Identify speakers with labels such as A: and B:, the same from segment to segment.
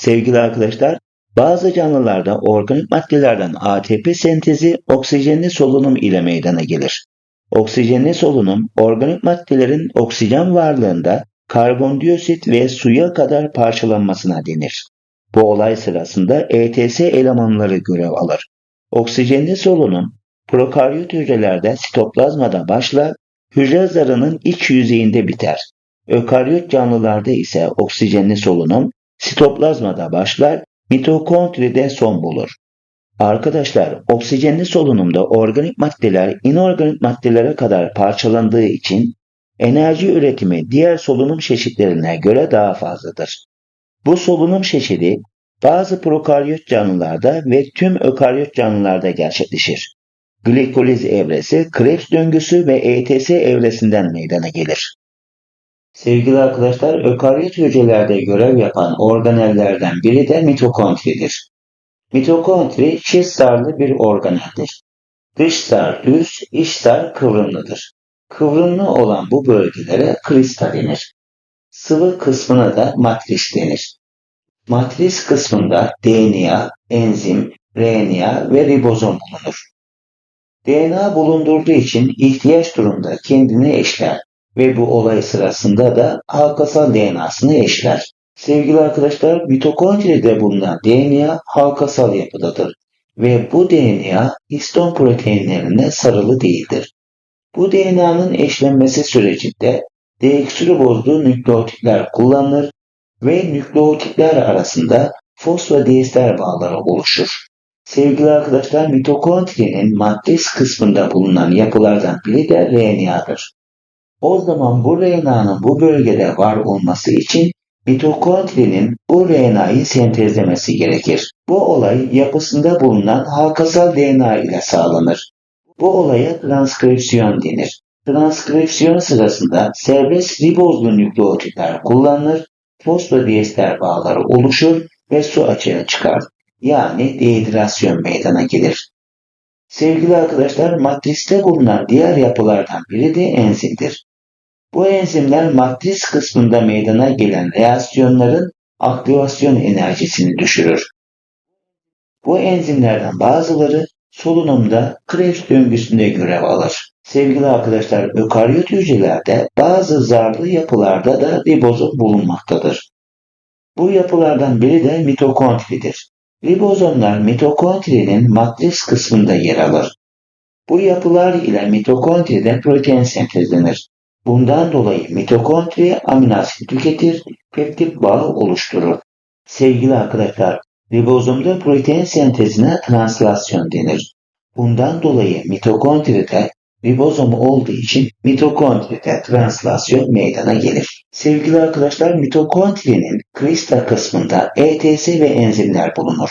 A: Sevgili arkadaşlar, bazı canlılarda organik maddelerden ATP sentezi oksijenli solunum ile meydana gelir. Oksijenli solunum, organik maddelerin oksijen varlığında karbondioksit ve suya kadar parçalanmasına denir. Bu olay sırasında ETS elemanları görev alır. Oksijenli solunum, prokaryot hücrelerde sitoplazmada başlar, hücre zarının iç yüzeyinde biter. Ökaryot canlılarda ise oksijenli solunum sitoplazmada başlar, mitokondride son bulur. Arkadaşlar, oksijenli solunumda organik maddeler inorganik maddelere kadar parçalandığı için enerji üretimi diğer solunum çeşitlerine göre daha fazladır. Bu solunum çeşidi bazı prokaryot canlılarda ve tüm ökaryot canlılarda gerçekleşir. Glikoliz evresi, Krebs döngüsü ve ETS evresinden meydana gelir. Sevgili arkadaşlar, ökaryot hücrelerde görev yapan organellerden biri de mitokondridir. Mitokondri çift zarlı bir organeldir. Dış zar düz, iç zar kıvrımlıdır. Kıvrımlı olan bu bölgelere krista denir. Sıvı kısmına da matris denir. Matris kısmında DNA, enzim, RNA ve ribozom bulunur. DNA bulundurduğu için ihtiyaç durumda kendini eşler ve bu olay sırasında da halkasal DNA'sını eşler. Sevgili arkadaşlar, mitokondride bulunan DNA halkasal yapıdadır ve bu DNA histon proteinlerine sarılı değildir. Bu DNA'nın eşlenmesi sürecinde deoksiribozlu nükleotitler kullanılır ve nükleotitler arasında fosfodiester bağları oluşur. Sevgili arkadaşlar, mitokondrinin matris kısmında bulunan yapılardan biri de RNA'dır. O zaman bu RNA'nın bu bölgede var olması için mitokondrinin bu RNA'yı sentezlemesi gerekir. Bu olay yapısında bulunan halkasal DNA ile sağlanır. Bu olaya transkripsiyon denir. Transkripsiyon sırasında serbest ribozlu nükleotitler kullanılır, fosfodiester bağları oluşur ve su açığa çıkar. Yani dehidrasyon meydana gelir. Sevgili arkadaşlar, matriste bulunan diğer yapılardan biri de enzimdir. Bu enzimler matris kısmında meydana gelen reaksiyonların aktivasyon enerjisini düşürür. Bu enzimlerden bazıları solunumda Krebs döngüsünde görev alır. Sevgili arkadaşlar, ökaryot hücrelerde bazı zarlı yapılarda da ribozom bulunmaktadır. Bu yapılardan biri de mitokondridir. Ribozomlar mitokondrinin matris kısmında yer alır. Bu yapılar ile mitokondride protein sentezlenir. Bundan dolayı mitokondri aminoasit tüketir, peptit bağı oluşturur. Sevgili arkadaşlar, ribozomda protein sentezine translasyon denir. Bundan dolayı mitokondride ribozom olduğu için mitokondride translasyon meydana gelir. Sevgili arkadaşlar, mitokondrinin krista kısmında ETS ve enzimler bulunur.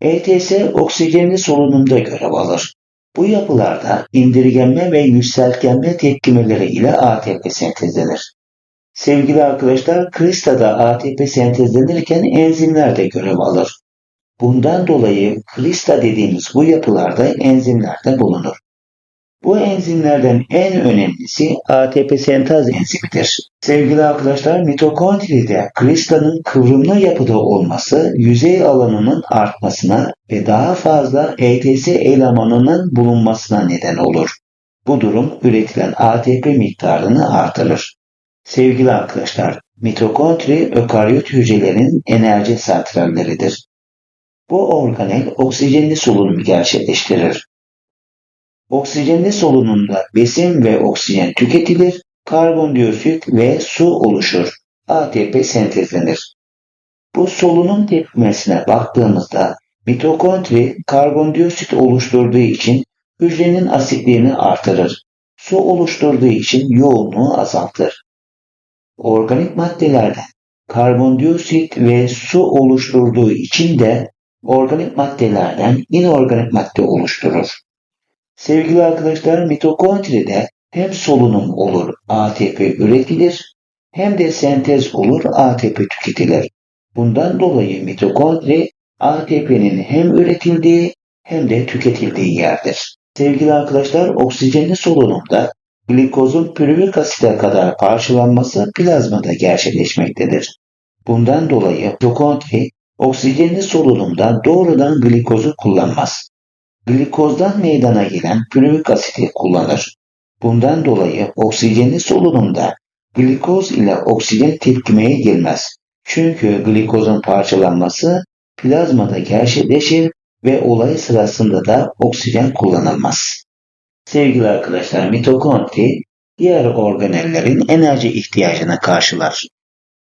A: ETS oksijenli solunumda görev alır. Bu yapılarda indirgenme ve yükseltgenme tepkimeleri ile ATP sentezlenir. Sevgili arkadaşlar, Krista'da ATP sentezlenirken enzimler de görev alır. Bundan dolayı Krista dediğimiz bu yapılarda enzimler de bulunur. Bu enzimlerden en önemlisi ATP sentaz enzimidir. Sevgili arkadaşlar mitokondride kristalın kıvrımlı yapıda olması yüzey alanının artmasına ve daha fazla ETS elemanının bulunmasına neden olur. Bu durum üretilen ATP miktarını artırır. Sevgili arkadaşlar, mitokondri ökaryot hücrelerin enerji santralleridir. Bu organel oksijenli solunumu gerçekleştirir. Oksijenli solunumda besin ve oksijen tüketilir, karbondioksit ve su oluşur. ATP sentezlenir. Bu solunum tepkimesine baktığımızda mitokondri karbondioksit oluşturduğu için hücrenin asitliğini artırır. Su oluşturduğu için yoğunluğu azaltır. Organik maddelerden karbondioksit ve su oluşturduğu için de organik maddelerden inorganik madde oluşturur. Sevgili arkadaşlar mitokondride hem solunum olur ATP üretilir hem de sentez olur ATP tüketilir. Bundan dolayı mitokondri ATP'nin hem üretildiği hem de tüketildiği yerdir. Sevgili arkadaşlar oksijenli solunumda glikozun pürüvik asite kadar parçalanması plazmada gerçekleşmektedir. Bundan dolayı mitokondri oksijenli solunumda doğrudan glikozu kullanmaz. Glikozdan meydana gelen pürüvik asiti kullanır. Bundan dolayı oksijenli solunumda glikoz ile oksijen tepkimeye girmez. Çünkü glikozun parçalanması plazmada gerçekleşir ve olay sırasında da oksijen kullanılmaz. Sevgili arkadaşlar mitokondri diğer organellerin enerji ihtiyacını karşılar.